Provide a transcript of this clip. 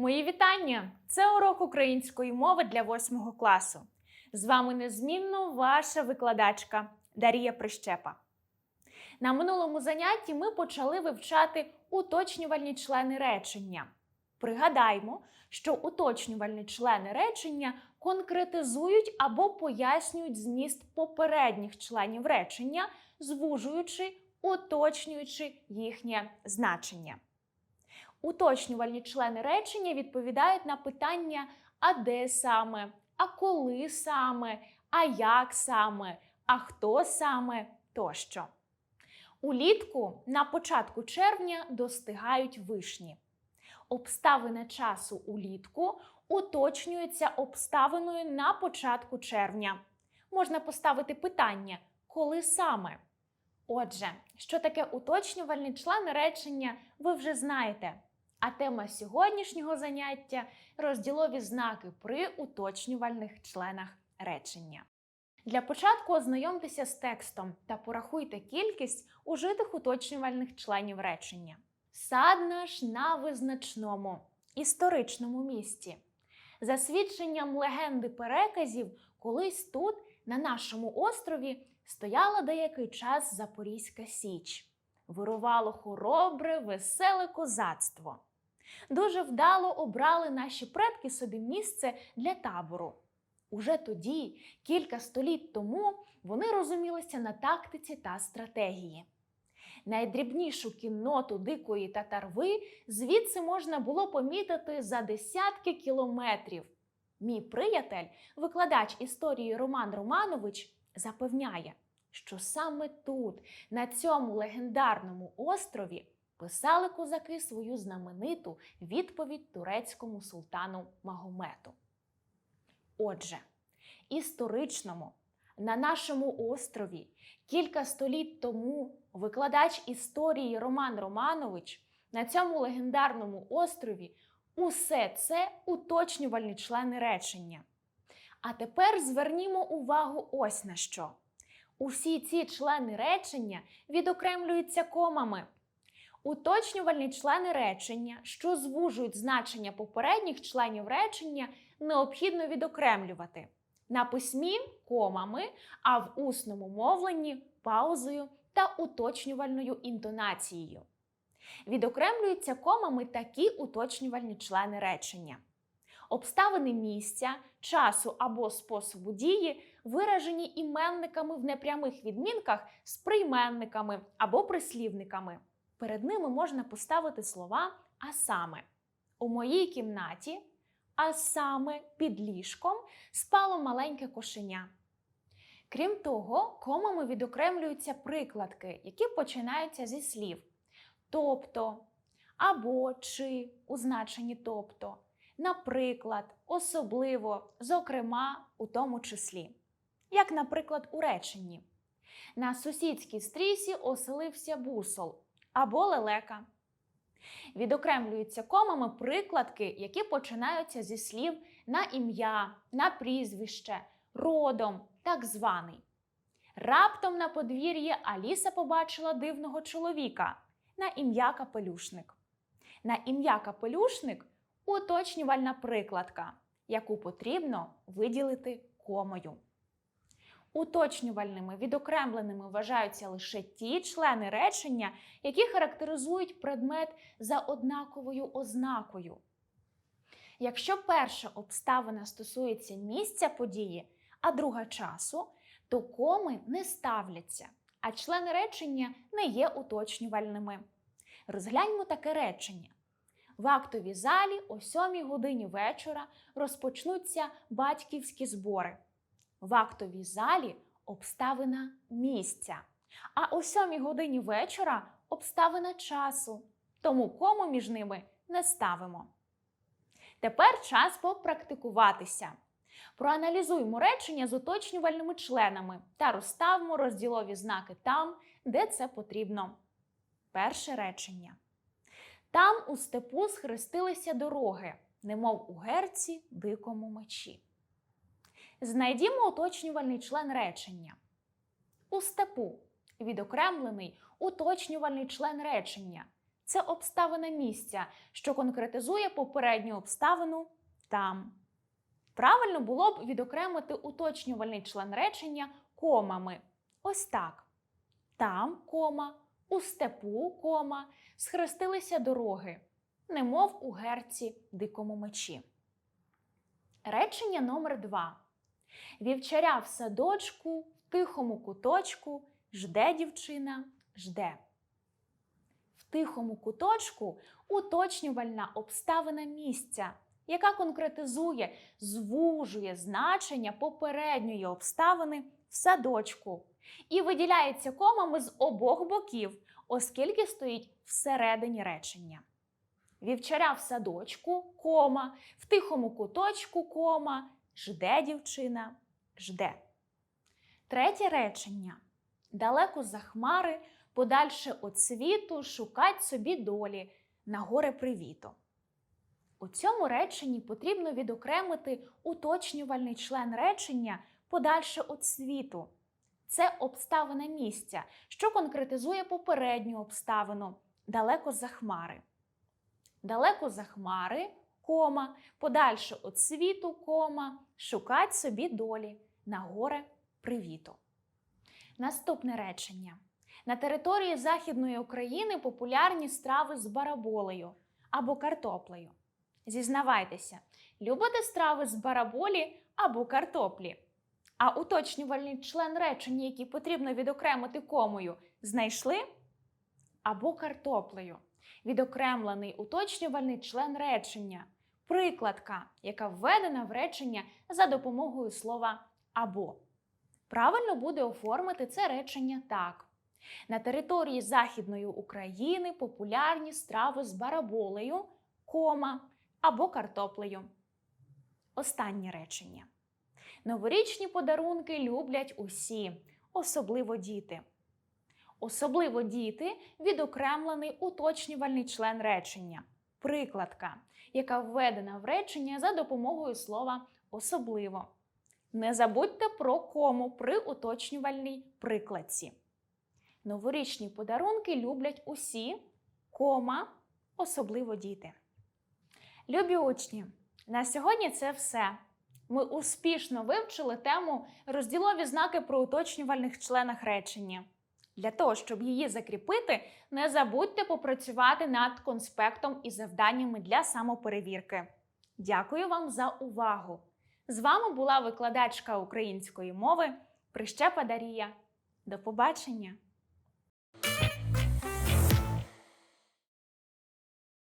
Мої вітання! Це урок української мови для 8 класу. З вами незмінно ваша викладачка Дарія Прищепа. На минулому занятті ми почали вивчати уточнювальні члени речення. Пригадаймо, що уточнювальні члени речення конкретизують або пояснюють зміст попередніх членів речення, звужуючи, уточнюючи їхнє значення. Уточнювальні члени речення відповідають на питання а де саме, а коли саме, а як саме, а хто саме тощо. Улітку на початку червня достигають вишні. Обставина часу улітку уточнюється обставиною на початку червня. Можна поставити питання, коли саме. Отже, що таке уточнювальний член речення, ви вже знаєте. А тема сьогоднішнього заняття розділові знаки при уточнювальних членах речення. Для початку ознайомтеся з текстом та порахуйте кількість ужитих уточнювальних членів речення. Сад наш на визначному історичному місці. За свідченням легенди переказів, колись тут, на нашому острові, стояла деякий час Запорізька Січ. Вирувало хоробре, веселе козацтво. Дуже вдало обрали наші предки собі місце для табору. Уже тоді, кілька століть тому, вони розумілися на тактиці та стратегії. Найдрібнішу кінноту дикої татарви звідси можна було помітити за десятки кілометрів. Мій приятель, викладач історії Роман Романович, запевняє, що саме тут, на цьому легендарному острові, писали козаки свою знамениту відповідь турецькому султану Магомету. Отже, історичному, на нашому острові кілька століть тому викладач історії Роман Романович на цьому легендарному острові усе це уточнювальні члени речення. А тепер звернімо увагу ось на що. Усі ці члени речення відокремлюються комами. Уточнювальні члени речення, що звужують значення попередніх членів речення, необхідно відокремлювати на письмі комами, а в усному мовленні паузою та уточнювальною інтонацією. Відокремлюються комами такі уточнювальні члени речення. Обставини місця, часу або способу дії виражені іменниками в непрямих відмінках з прийменниками або прислівниками. Перед ними можна поставити слова а саме у моїй кімнаті, а саме під ліжком спало маленьке кошеня. Крім того, комами відокремлюються прикладки, які починаються зі слів тобто, або чи у значенні тобто, наприклад, особливо, зокрема, у тому числі. Як, наприклад, у реченні. На сусідській стрісі оселився бусол або лелека. Відокремлюються комами прикладки, які починаються зі слів на ім'я, на прізвище, родом, так званий. Раптом на подвір'ї Аліса побачила дивного чоловіка на ім'я капелюшник. На ім'я капелюшник уточнювальна прикладка, яку потрібно виділити комою. Уточнювальними відокремленими вважаються лише ті члени речення, які характеризують предмет за однаковою ознакою. Якщо перша обставина стосується місця події, а друга часу, то коми не ставляться, а члени речення не є уточнювальними. Розгляньмо таке речення. В актовій залі о 7 годині вечора розпочнуться батьківські збори. В актовій залі обставина місця. А о 7 годині вечора обставина часу. Тому кому між ними не ставимо. Тепер час попрактикуватися. Проаналізуймо речення з уточнювальними членами та розставимо розділові знаки там, де це потрібно. Перше речення. Там у степу схрестилися дороги, немов у герці дикому мечі. Знайдімо уточнювальний член речення. У степу відокремлений уточнювальний член речення. це обставина місця, що конкретизує попередню обставину там. Правильно було б відокремити уточнювальний член речення комами. Ось так. Там кома, у степу кома, схрестилися дороги, немов у герці дикому мечі. Речення номер 2 Вівчаря в садочку, в тихому куточку, жде дівчина, жде. В тихому куточку уточнювальна обставина місця, яка конкретизує, звужує значення попередньої обставини в садочку і виділяється комами з обох боків, оскільки стоїть всередині речення. Вівчаря в садочку, кома, в тихому куточку, кома, жде дівчина, жде. Третє речення. Далеко за хмари, подальше от світу, шукать собі долі, на горе привіто. У цьому реченні потрібно відокремити уточнювальний член речення подальше от світу. Це обставина місця, що конкретизує попередню обставину далеко за хмари. Далеко за хмари, кома, подальше от світу, кома, шукать собі долі, на горе привіту. Наступне речення. На території Західної України популярні страви з бараболею або картоплею. Зізнавайтеся, любите страви з бараболі або картоплі? А уточнювальний член речення, який потрібно відокремити комою, знайшли? Або картоплею. Відокремлений уточнювальний член речення. Прикладка, яка введена в речення за допомогою слова або. Правильно буде оформити це речення так. На території Західної України популярні страви з бараболею, кома або картоплею. Останнє речення. Новорічні подарунки люблять усі, особливо діти. Особливо діти відокремлений уточнювальний член речення. Прикладка, яка введена в речення за допомогою слова особливо. Не забудьте про кому при уточнювальній прикладці. Новорічні подарунки люблять усі, кома, особливо діти. Любі учні, на сьогодні це все. Ми успішно вивчили тему розділові знаки про уточнювальних членах речення. Для того, щоб її закріпити, не забудьте попрацювати над конспектом і завданнями для самоперевірки. Дякую вам за увагу! З вами була викладачка української мови Прищепа Дарія. До побачення!